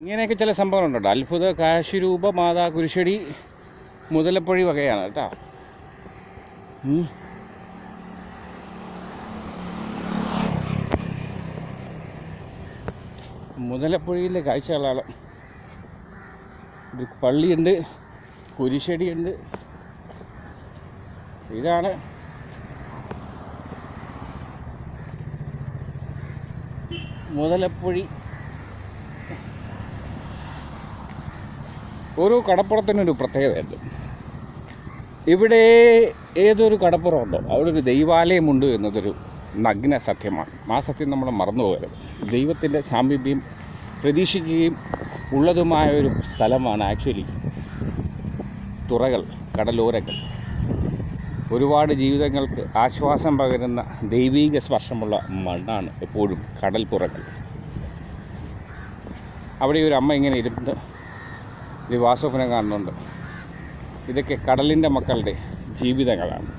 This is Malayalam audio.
ഇങ്ങനെയൊക്കെ ചില സംഭവങ്ങളുണ്ടോ? അത്ഭുത കാശുരൂപ മാതാ കുരിശടി മുതലപ്പൊഴി വകയാണ് കേട്ടോ. മുതലപ്പൊഴിയിലെ കാഴ്ചകളാണ്. ഒരു പള്ളിയുണ്ട് കുരിശടിയുണ്ട്. ഇതാണ്. മുതലപ്പൊഴി ഓരോ കടപ്പുറത്തിനൊരു പ്രത്യേകതയുണ്ട്. ഇവിടെ ഏതൊരു കടപ്പുറമുണ്ടോ അവിടെ ഒരു ദൈവാലയമുണ്ട് എന്നതൊരു നഗ്ന സത്യമാണ്. ആ സത്യം നമ്മൾ മറന്നു പോകരുത്. ദൈവത്തിന്റെ സാമീപ്യം പ്രതീക്ഷിക്കുകയും ഉള്ളതുമായ ഒരു സ്ഥലമാണ് ആക്ച്വലി തുറകൾ കടലോരങ്ങൾ. ഒരുപാട് ജീവിതങ്ങൾക്ക് ആശ്വാസം പകരുന്ന ദൈവീക സ്പർശമുള്ള മണ്ണാണ് എപ്പോഴും കടൽപ്പുറകൾ അവിടെ ഒരു അമ്മ ഇങ്ങനെ ഇരുന്ന് ഒരു വാസോപനം കാണുന്നുണ്ട്. ഇതൊക്കെ കടലിന്റെ മക്കളുടെ ജീവിതങ്ങളാണ്.